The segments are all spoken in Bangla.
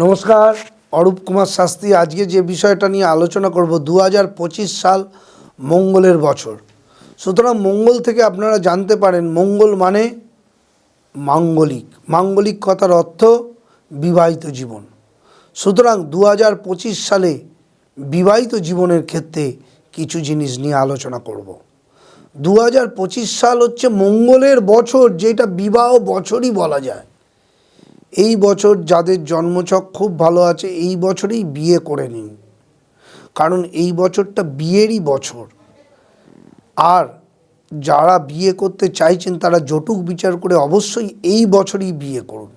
নমস্কার, অরূপ কুমার শাস্ত্রী। আজকে যে বিষয়টা নিয়ে আলোচনা করব দু হাজার পঁচিশ সাল মঙ্গলের বছর। সুতরাং মঙ্গল থেকে আপনারা জানতে পারেন, মঙ্গল মানে মাঙ্গলিক। মাঙ্গলিক কথার অর্থ বিবাহিত জীবন। সুতরাং দু হাজার পঁচিশ সালে বিবাহিত জীবনের ক্ষেত্রে কিছু জিনিস নিয়ে আলোচনা করব। দু হাজার পঁচিশ সাল হচ্ছে মঙ্গলের বছর, যেটা বিবাহ বছরই বলা যায়। এই বছর যাদের জন্মছক খুব ভালো আছে, এই বছরেই বিয়ে করে নিন। কারণ এই বছরটা বিয়েরই বছর। আর যারা বিয়ে করতে চাইছেন, তারা জটুক বিচার করে অবশ্যই এই বছরই বিয়ে করুন।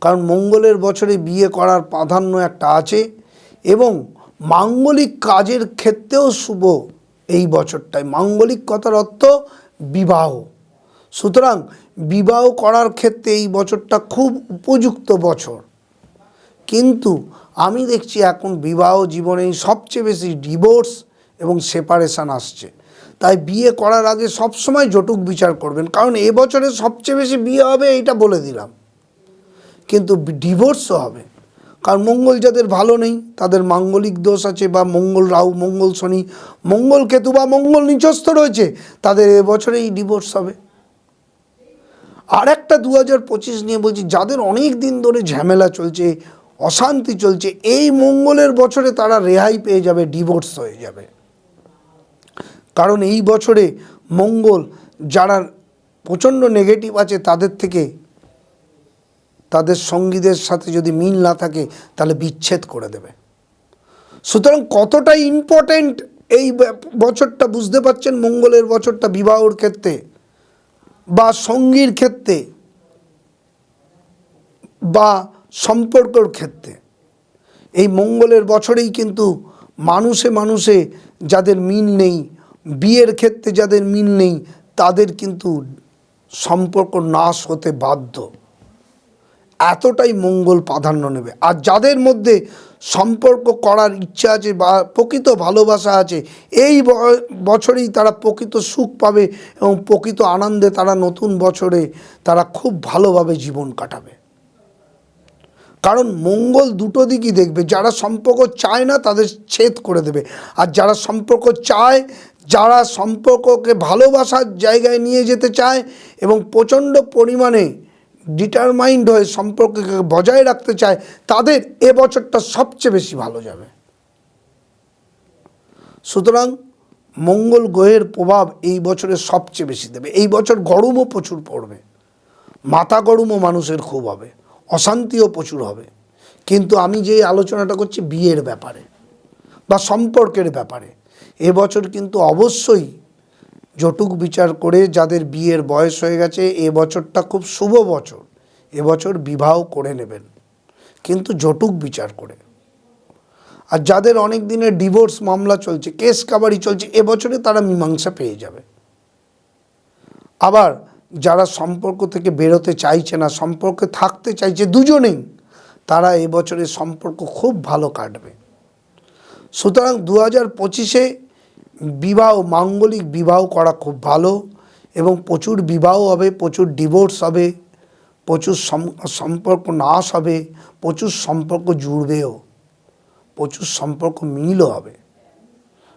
কারণ মঙ্গলের বছরে বিয়ে করার প্রাধান্য একটা আছে এবং মাঙ্গলিক কাজের ক্ষেত্রেও শুভ এই বছরটায়। মাঙ্গলিক কথার অর্থ বিবাহ। সুতরাং বিবাহ করার ক্ষেত্রে এই বছরটা খুব উপযুক্ত বছর। কিন্তু আমি দেখছি এখন বিবাহ জীবনে সবচেয়ে বেশি ডিভোর্স এবং সেপারেশান আসছে। তাই বিয়ে করার আগে সবসময় জটুক বিচার করবেন, কারণ এবছরে সবচেয়ে বেশি বিয়ে হবে এইটা বলে দিলাম। কিন্তু ডিভোর্সও হবে, কারণ মঙ্গল যাদের ভালো নেই, তাদের মাঙ্গলিক দোষ আছে বা মঙ্গল রাহু, মঙ্গল শনি, মঙ্গল কেতু বা মঙ্গল নিচস্থ রয়েছে, তাদের এবছরেই ডিভোর্স হবে। আর একটা দু হাজার পঁচিশ নিয়ে বলছি, যাদের অনেক দিন ধরে ঝামেলা চলছে, অশান্তি চলছে, এই মঙ্গলের বছরে তারা রেহাই পেয়ে যাবে ডিভোর্স হয়ে যাবে। কারণ এই বছরে মঙ্গল যারা প্রচণ্ড নেগেটিভ আছে, তাদের থেকে তাদের সঙ্গীদের সাথে যদি মিল না থাকে, তাহলে বিচ্ছেদ করে দেবে। সুতরাং কতটা ইম্পর্ট্যান্ট এই বছরটা বুঝতে পারছেন মঙ্গলের বছরটা বিবাহর ক্ষেত্রে? বা সঙ্গীর ক্ষেত্রে বা সম্পর্কর ক্ষেত্রে। এই মঙ্গলের বছরেই কিন্তু মানুষে মানুষে যাদের মিল নেই, বিয়ের ক্ষেত্রে যাদের মিল নেই, তাদের কিন্তু সম্পর্ক নাশ হতে বাধ্য। এতটাই মঙ্গল প্রাধান্য নেবে। আর যাদের মধ্যে সম্পর্ক করার ইচ্ছা আছে বা প্রকৃত ভালোবাসা আছে, এই বছরেই তারা প্রকৃত সুখ পাবে এবং প্রকৃত আনন্দে তারা নতুন বছরে তারা খুব ভালোভাবে জীবন কাটাবে। কারণ মঙ্গল দুটো দিকই দেখবে। যারা সম্পর্ক চায় না, তাদের ছেদ করে দেবে। আর যারা সম্পর্ক চায়, যারা সম্পর্ককে ভালোবাসার জায়গায় নিয়ে যেতে চায় এবং প্রচণ্ড পরিমাণে ডিটারমাইন্ড হয়ে সম্পর্ককে বজায় রাখতে চায়, তাদের এ বছরটা সবচেয়ে বেশি ভালো যাবে। সুতরাং মঙ্গল গ্রহের প্রভাব এই বছরে সবচেয়ে বেশি দেবে। এই বছর গরমও প্রচুর পড়বে। মাথা গরমও মানুষের খুব হবে। অশান্তিও প্রচুর হবে। কিন্তু আমি যে আলোচনাটা করছি বিয়ের ব্যাপারে বা সম্পর্কের ব্যাপারে এবছর কিন্তু অবশ্যই জটুক বিচার করে যাদের বিয়ের বয়স হয়ে গেছে, এ বছরটা খুব শুভ বছর। এবছর বিবাহ করে নেবেন। কিন্তু জটুক বিচার করে। আর যাদের অনেক দিনের ডিভোর্স মামলা চলছে, কেস কাবারি চলছে এবছরে তারা মীমাংসা পেয়ে যাবে। আবার যারা সম্পর্ক থেকে বেরোতে চাইছে না, সম্পর্কে থাকতে চাইছে দুজনেই, তারা এবছরে সম্পর্ক খুব ভালো কাটবে। সুতরাং দু হাজার পঁচিশে বিবাহ, মাঙ্গলিক বিবাহ করা খুব ভালো এবং প্রচুর বিবাহ হবে, প্রচুর ডিভোর্স হবে, প্রচুর সম্পর্ক নাশ হবে, প্রচুর সম্পর্ক জুড়বেও, প্রচুর সম্পর্ক মিলও হবে।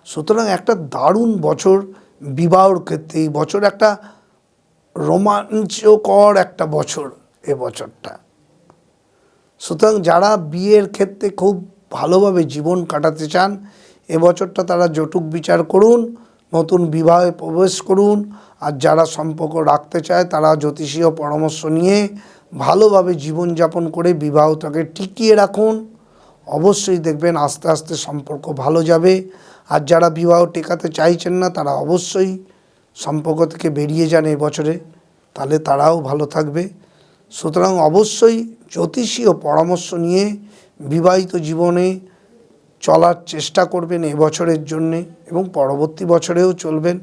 সুতরাং একটা দারুণ বছর বিবাহর ক্ষেত্রে, এই বছর একটা রোমাঞ্চকর একটা বছর এ বছরটা। সুতরাং যারা বিয়ের ক্ষেত্রে খুব ভালোভাবে জীবন কাটাতে চান এবছরটা তারা জটুক বিচার করুন, নতুন বিবাহে প্রবেশ করুন, আর যারা সম্পর্ক রাখতে চায় তারা জ্যোতিষীয় পরামর্শ নিয়ে ভালোভাবে জীবনযাপন করে বিবাহটাকে টিকিয়ে রাখুন। অবশ্যই দেখবেন আস্তে আস্তে সম্পর্ক ভালো যাবে, আর যারা বিবাহ টেকাতে চাইছেন না তারা অবশ্যই সম্পর্ক থেকে বেরিয়ে যান এবছরে, তাহলে তারাও ভালো থাকবে। সুতরাং অবশ্যই জ্যোতিষীয় পরামর্শ নিয়ে বিবাহিত জীবনে চলার চেষ্টা করবেন এবছরের জন্যে এবং পরবর্তী বছরেও চলবেন।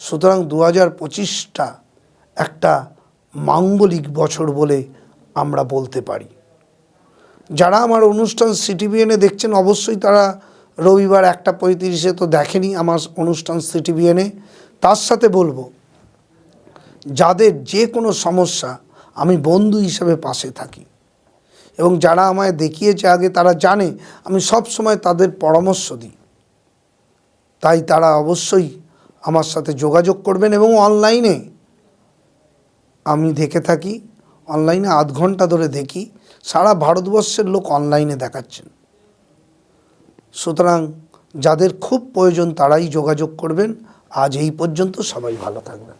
সুতরাং দু হাজার পঁচিশটা একটা মাঙ্গলিক বছর বলে আমরা বলতে পারি। যারা আমার অনুষ্ঠান সিটিভিএনে দেখছেন, অবশ্যই তারা রবিবার একটা পঁয়ত্রিশে তো দেখেনি আমার অনুষ্ঠান সিটিভিএনে তার সাথে বলব, যাদের যে কোনো সমস্যা আমি বন্ধু হিসেবে পাশে থাকি। এবং যারা আমায় দেখিয়েছে আগে তারা জানে, আমি সব সময় তাদের পরামর্শ দিই। তাই তারা অবশ্যই আমার সাথে যোগাযোগ করবেন এবং অনলাইনে আমি দেখে থাকি, অনলাইনে আধ ঘণ্টা ধরে দেখি, সারা ভারতবর্ষের লোক অনলাইনে দেখাচ্ছেন। সুতরাং যাদের খুব প্রয়োজন তারাই যোগাযোগ করবেন। আজ এই পর্যন্ত সবাই ভালো থাকবেন।